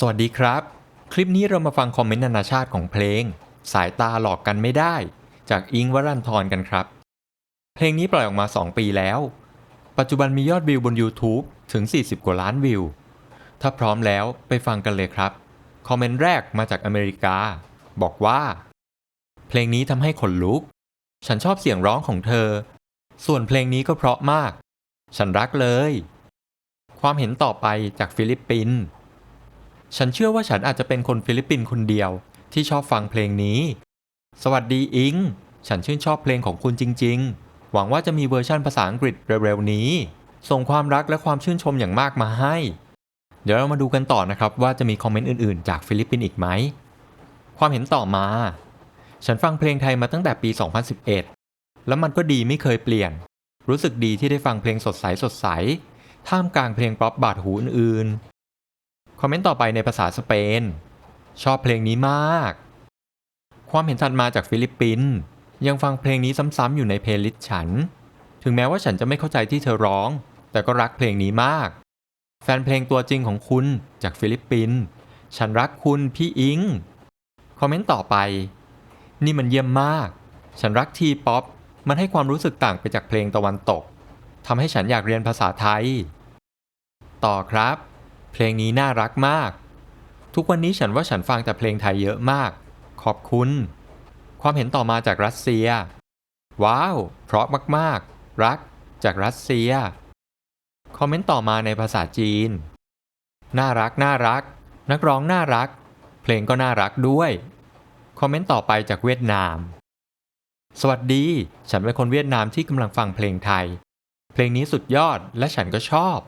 สวัสดีครับ คลิปนี้เรามาฟังคอมเมนต์นานาชาติของเพลง สายตาหลอกกันไม่ได้ จากอิงวรันทรกันครับ เพลงนี้ปล่อยออกมา 2 ปีแล้ว ปัจจุบันมียอดวิวบน YouTube ถึง 40 กว่าล้านวิว ถ้าพร้อมแล้วไปฟังกันเลยครับ คอมเมนต์แรกมาจากอเมริกา บอกว่า เพลงนี้ทำให้ขนลุก ฉันชอบเสียงร้องของเธอ ส่วนเพลงนี้ก็เพราะมาก ฉันรักเลย ความเห็นต่อไปจากฟิลิปปินส์ ฉันเชื่อว่าฉันอาจจะเป็นคนฟิลิปปินส์คนเดียว ที่ชอบฟังเพลงนี้ สวัสดีอิง ฉันชื่นชอบเพลงของคุณจริง ๆ หวังว่าจะมีเวอร์ชั่นภาษาอังกฤษเร็วๆนี้ ส่งความรักและความชื่นชมอย่างมากมาให้ เดี๋ยวเรามาดูกันต่อนะครับว่าจะมีคอมเมนต์อื่นๆ จากฟิลิปปินส์อีกไหม ความเห็นต่อมา ฉันฟังเพลงไทยมาตั้งแต่ปี 2011 แล้วมันก็ดีไม่เคยเปลี่ยน รู้สึกดีที่ได้ฟังเพลงสดใสสดใส ท่ามกลางเพลงป๊อปบาดหูอื่นๆ คอมเมนต์ต่อไปในภาษาสเปน ชอบเพลงนี้มาก ความเห็นถัดมาจากฟิลิปปินส์ยังฟังเพลงนี้ซ้ำๆอยู่ในเพลย์ลิสต์ฉัน ถึงแม้ว่าฉันจะไม่เข้าใจที่เธอร้อง แต่ก็รักเพลงนี้มาก แฟนเพลงตัวจริงของคุณจากฟิลิปปินส์ฉันรักคุณพี่อิงคอมเมนต์ต่อไป นี่มันเยี่ยมมาก ฉันรักทีป๊อปมันให้ความรู้สึกต่างไปจากเพลงตะวันตกทำให้ฉันอยากเรียนภาษาไทย ต่อครับ เพลงนี้น่ารักมาก ทุกวันนี้ฉันว่าฉันฟังแต่เพลงไทยเยอะมาก ขอบคุณ ความเห็นต่อมาจากรัสเซีย ว้าว เพราะมากๆ รัก จากรัสเซีย คอมเมนต์ต่อมาในภาษาจีน น่ารักน่ารัก นักร้องน่ารัก เพลงก็น่ารักด้วย คอมเมนต์ต่อไปจากเวียดนาม สวัสดี ฉันเป็นคนเวียดนามที่กำลังฟังเพลงไทย เพลงนี้สุดยอดและฉันก็ชอบ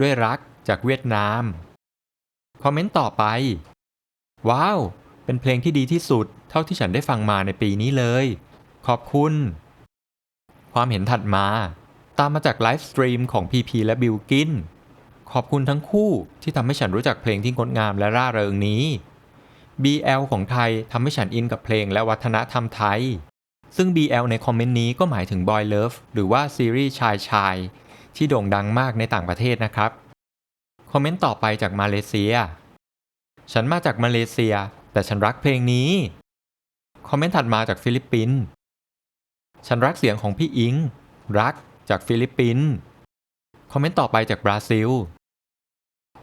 ด้วยรัก จากเวียดนาม คอมเมนต์ต่อไป ว้าว เป็นเพลงที่ดีที่สุด เท่าที่ฉันได้ฟังมาในปีนี้เลย ขอบคุณ ความเห็นถัดมา ตามมาจากไลฟ์สตรีมของ PP และบิลกิน ขอบคุณทั้งคู่ที่ทำให้ฉันรู้จักเพลงที่งดงามและร่าเริงนี้ BL ของไทยทำให้ฉันอินกับเพลงและวัฒนธรรมไทย ซึ่ง BL ในคอมเมนต์นี้ก็หมายถึง Boy Love หรือว่าซีรีส์ชายชายที่โด่งดังมากในต่างประเทศนะครับ คอมเมนต์ต่อไปจากมาเลเซีย ฉันมาจากมาเลเซีย แต่ฉันรักเพลงนี้ คอมเมนต์ถัดมาจากฟิลิปปินส์ ฉันรักเสียงของพี่อิง รักจากฟิลิปปินส์ คอมเมนต์ต่อไปจากบราซิล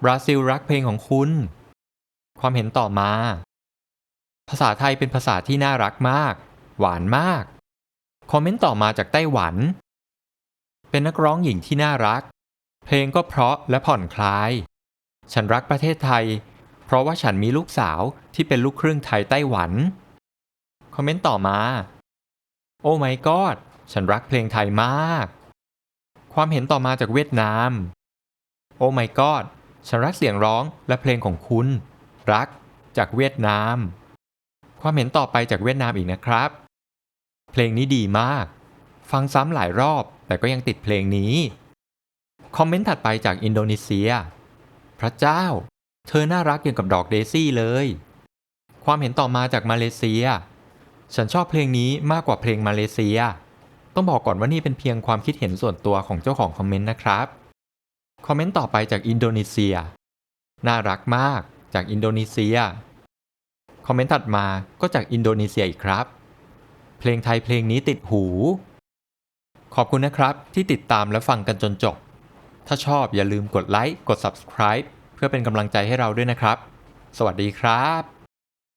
บราซิลรักเพลงของคุณ ความเห็นต่อมา ภาษาไทยเป็นภาษาที่น่ารักมาก หวานมาก คอมเมนต์ต่อมาจากไต้หวัน เป็นนักร้องหญิงที่น่ารัก เพลงก็เพราะและผ่อนคลาย ฉันรักประเทศไทย เพราะว่าฉันมีลูกสาวที่เป็นลูกครึ่งไทยไต้หวัน คอมเมนต์ต่อมา โอ้ my god ฉันรักเพลงไทยมาก ความเห็นต่อมาจากเวียดนาม โอ้ my god ฉันรักเสียงร้องและเพลงของคุณ รักจากเวียดนาม ความเห็นต่อไปจากเวียดนามอีกนะครับ เพลงนี้ดีมาก ฟังซ้ำหลายรอบแต่ก็ยังติดเพลงนี้ คอมเมนต์ถัดไปจากอินโดนีเซีย พระเจ้า เธอน่ารักอย่างกับดอกเดซี่เลย ความเห็นต่อมาจากมาเลเซีย ฉันชอบเพลงนี้มากกว่าเพลงมาเลเซีย ต้องบอกก่อนว่านี่เป็นเพียงความคิดเห็นส่วนตัวของเจ้าของคอมเมนต์นะครับ คอมเมนต์ต่อไปจากอินโดนีเซีย น่ารักมากจากอินโดนีเซีย คอมเมนต์ถัดมาก็จากอินโดนีเซียอีกครับ เพลงไทยเพลงนี้ติดหู ขอบคุณนะครับที่ติดตามและฟังกันจนจบ ถ้าชอบอย่าลืมกดไลค์กด subscribe เพื่อเป็นกำลังใจให้เราด้วยนะครับ สวัสดีครับ